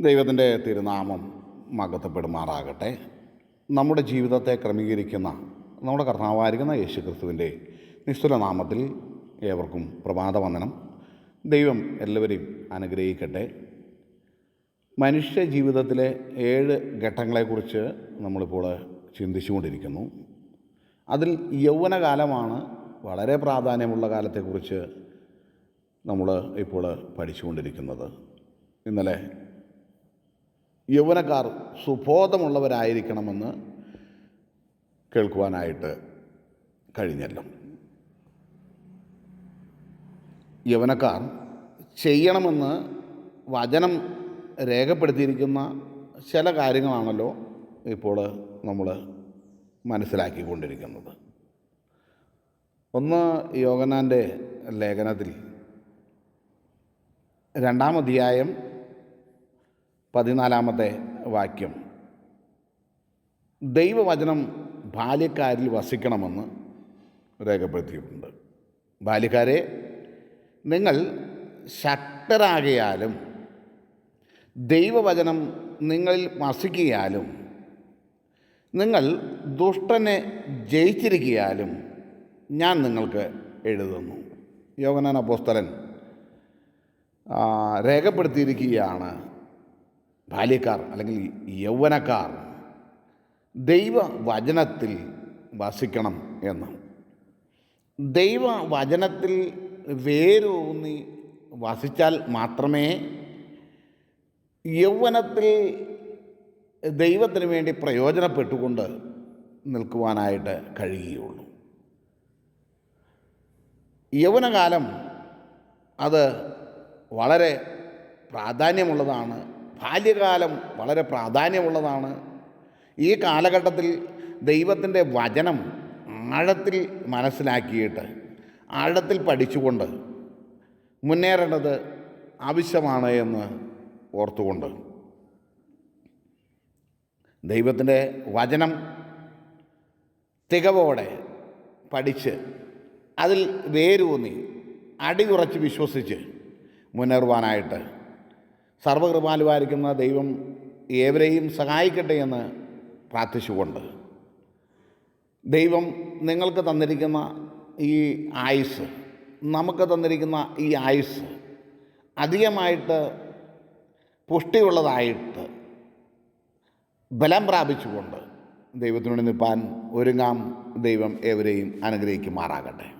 ദൈവത്തിന്റെ തിരുനാമം മകത്തപ്പെടുമാറാകട്ടെ നമ്മുടെ ജീവിതത്തെ ക്രമീകരിക്കുന്ന നമ്മുടെ കർത്താവായിരിക്കുന്ന യേശു ക്രിസ്തുവിന്റെ നിസ്തുല നാമത്തിൽ ഏവർക്കും പ്രഭാതവന്ദനം. ദൈവം എല്ലാവരെയും അനുഗ്രഹിക്കട്ടെ. മനുഷ്യ ജീവിതത്തിലെ ഏഴ് ഘട്ടങ്ങളെക്കുറിച്ച് നമ്മളിപ്പോൾ ചിന്തിച്ചുകൊണ്ടിരിക്കുന്നു. അതിൽ യൗവനകാലമാണ് വളരെ പ്രാധാന്യമുള്ള കാലത്തെക്കുറിച്ച് നമ്മൾ ഇപ്പോൾ പഠിച്ചുകൊണ്ടിരിക്കുന്നത്. ഇന്നലെ യൗവനക്കാർ സുബോധമുള്ളവരായിരിക്കണമെന്ന് കേൾക്കുവാനായിട്ട് കഴിഞ്ഞല്ലോ. യൗവനക്കാർ ചെയ്യണമെന്ന് വചനം രേഖപ്പെടുത്തിയിരിക്കുന്ന ചില കാര്യങ്ങളാണല്ലോ ഇപ്പോൾ നമ്മൾ മനസ്സിലാക്കിക്കൊണ്ടിരിക്കുന്നത്. ഒന്ന് യോഗനാന്റെ ലേഖനത്തിൽ രണ്ടാം അധ്യായം പതിനാലാമത്തെ വാക്യം. ദൈവവചനം ബാല്യക്കാരിൽ വസിക്കണമെന്ന് രേഖപ്പെടുത്തിയിട്ടുണ്ട്. ബാല്യക്കാരെ നിങ്ങൾ ശക്തരാകിയാലും ദൈവവചനം നിങ്ങളിൽ വസിക്കിയാലും നിങ്ങൾ ദുഷ്ടനെ ജയിച്ചിരിക്കിയാലും ഞാൻ നിങ്ങൾക്ക് എഴുതുന്നു. യോഗനാന അപ്പോസ്തലൻ ആ, രേഖപ്പെടുത്തിയിരിക്കുകയാണ് ബാല്യക്കാർ അല്ലെങ്കിൽ യൗവനക്കാർ ദൈവവചനത്തിൽ വസിക്കണം എന്ന്. ദൈവവചനത്തിൽ വേരൂന്നി വസിച്ചാൽ മാത്രമേ യൗവനത്തിൽ ദൈവത്തിന് വേണ്ടി പ്രയോജനപ്പെട്ടുകൊണ്ട് നിൽക്കുവാനായിട്ട് കഴിയുകയുള്ളൂ. യൗവനകാലം അത് വളരെ പ്രാധാന്യമുള്ളതാണ് ബാല്യകാലം വളരെ പ്രാധാന്യമുള്ളതാണ്. ഈ കാലഘട്ടത്തിൽ ദൈവത്തിന്റെ വചനം ആഴത്തിൽ മനസ്സിലാക്കിയിട്ട് ആഴത്തിൽ പഠിച്ചുകൊണ്ട് മുന്നേറേണ്ടത് ആവശ്യമാണ് എന്ന് ഓർത്തുകൊണ്ട്. ദൈവത്തിന്റെ വചനം തികവോടെ പഠിച്ച് അതിൽ വേരൂന്നി അടിയുറച്ച് വിശ്വസിച്ച് മുന്നേറുവാനായിട്ട് സർവകൃപാലുവായിരിക്കുന്ന ദൈവം ഏവരെയും സഹായിക്കട്ടെ എന്ന് പ്രാർത്ഥിച്ചുകൊണ്ട് ദൈവം നിങ്ങൾക്ക് തന്നിരിക്കുന്ന ഈ ആയുസ് നമുക്ക് തന്നിരിക്കുന്ന ഈ ആയുസ് അധികമായിട്ട് പുഷ്ടിയുള്ളതായിട്ട് ബലം പ്രാപിച്ചുകൊണ്ട് ദൈവത്തിനോട് നിൽപ്പാൻ ഒരുങ്ങാം ദൈവം ഏവരെയും അനുഗ്രഹിക്കുമാറാകട്ടെ.